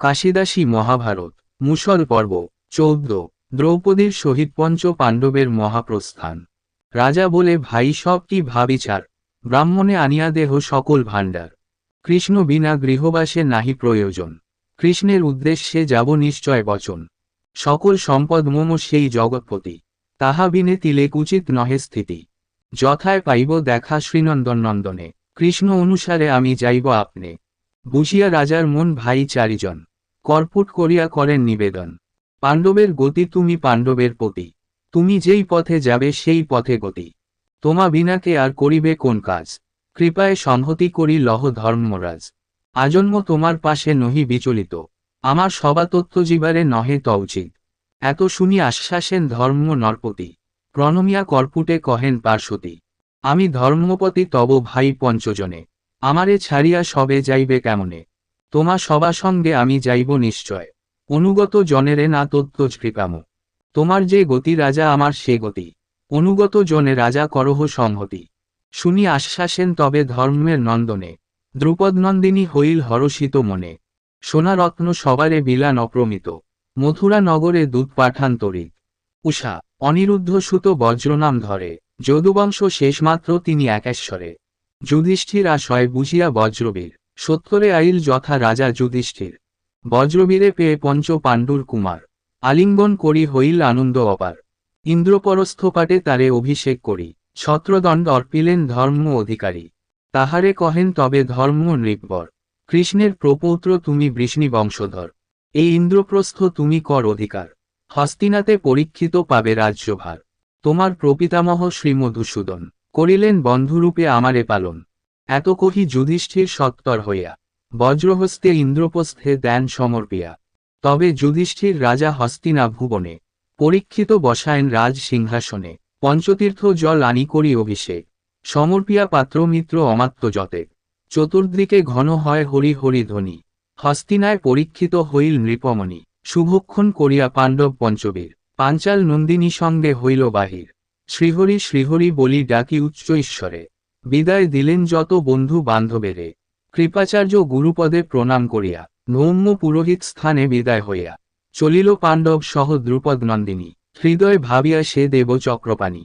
কাশিদাসী মহাভারত, মুসল পর্ব, চৌদ্দ, দ্রৌপদীর সহিত পঞ্চ পাণ্ডবের মহাপ্রস্থান। রাজা বলে, ভাই, সব কি ভাবিচার? ব্রাহ্মণে আনিয়া দেহ সকল ভাণ্ডার। কৃষ্ণ বিনা গৃহবাসে নাহি প্রয়োজন। কৃষ্ণের উদ্দেশ্যে যাব নিশ্চয় বচন। সকল সম্পদ মম সেই জগৎপতি। তাহা বিনে তিলেক উচিত নহে স্থিতি। যথায় পাইব দেখা শ্রীনন্দন নন্দনে কৃষ্ণ অনুসারে আমি যাইব আপনে। বুঝিয়া রাজার মন ভাই চারিজন। কর্পুট করিয়া করেন নিবেদন। পাণ্ডবের গতি তুমি পাণ্ডবের পতি তুমি যেই পথে যাবে সেই পথে গতি। তোমা বিনাকে আর করিবে কোন কাজ? কৃপায় সংহতি করি লহ ধর্মরাজ। আজন্ম তোমার পাশে নহি বিচলিত। আমার সবা তত্ত্ব জীবারে নহে ত উচিত। এত শুনি আশ্বাসেন ধর্ম নরপতি। প্রণমিয়া কর্পুটে কহেন পার্শ্বতী। আমি ধর্মপতি তব ভাই পঞ্চজনে। আমারে ছাড়িয়া সবে যাইবে কেমনে? তোমা সবা সঙ্গে আমি যাইব নিশ্চয়। অনুগত জনেরে না তত্ত্ব কৃপাম। তোমার যে গতি রাজা, আমার সে গতি। অনুগত জনে রাজা করহ সংহতি। শুনি আশ্বাসেন তবে ধর্মের নন্দনে। দ্রুপদনন্দিনী হইল হরষিত মনে। সোনারত্ন সবারে বিলান অপ্রমিত। মথুরা নগরে দূত পাঠান তরিক উষা, অনিরুদ্ধ সুত বজ্রনাম ধরে। যদুবংশ শেষমাত্র তিনি একেশ্বরে। যুধিষ্ঠির আশয় বুঝিয়া বজ্রবীর। সত্তরে আইল যথা রাজা যুধিষ্ঠির। বজ্রবীরে পেয়ে পঞ্চ পাণ্ডুর কুমার। আলিঙ্গন করি হইল আনন্দ অপার। ইন্দ্রপরস্থ পাটে তারে অভিষেক করি। ছত্রদণ্ড অর্পিলেন ধর্ম অধিকারী। তাহারে কহেন তবে ধর্ম নৃপবর কৃষ্ণের প্রপৌত্র তুমি বৃষ্ণি বংশধর। এই ইন্দ্রপ্রস্থ তুমি কর অধিকার। হস্তিনাতে পরীক্ষিত পাবে রাজ্যভার। তোমার প্রপিতামহ শ্রীমধুসূদন। করিলেন বন্ধুরূপে আমারে পালন। এত কহি যুধিষ্ঠির সত্তর হইয়া, বজ্রহস্তে ইন্দ্রপ্রস্থে দেন সমর্পিয়া। তবে যুধিষ্ঠির রাজা হস্তিনা ভুবনে, পরীক্ষিত বসায়েন রাজ সিংহাসনে, পঞ্চতীর্থ জল আনি করি অভিষেক সমর্পিয়া পাত্রমিত্র অমাত্য যতে, চতুর্দিকে ঘন হয় হরি হরি ধ্বনি, হস্তিনায় পরীক্ষিত হইল নৃপমণি, শুভক্ষণ করিয়া পাণ্ডব পঞ্চবীর, পাঞ্চাল নন্দিনী সঙ্গে হইল বাহির, শ্রীহরি শ্রীহরি বলি ডাকি উচ্চ ঈশ্বরে। বিদায় দিলেন যত বন্ধু বান্ধবেরে। কৃপাচার্য গুরুপদে প্রণাম করিয়া, নৌম্য পুরোহিত স্থানে বিদায় হইয়া, চলিল পাণ্ডব সহ দ্রুপদ নন্দিনী হৃদয় ভাবিয়া সে দেব চক্রপাণী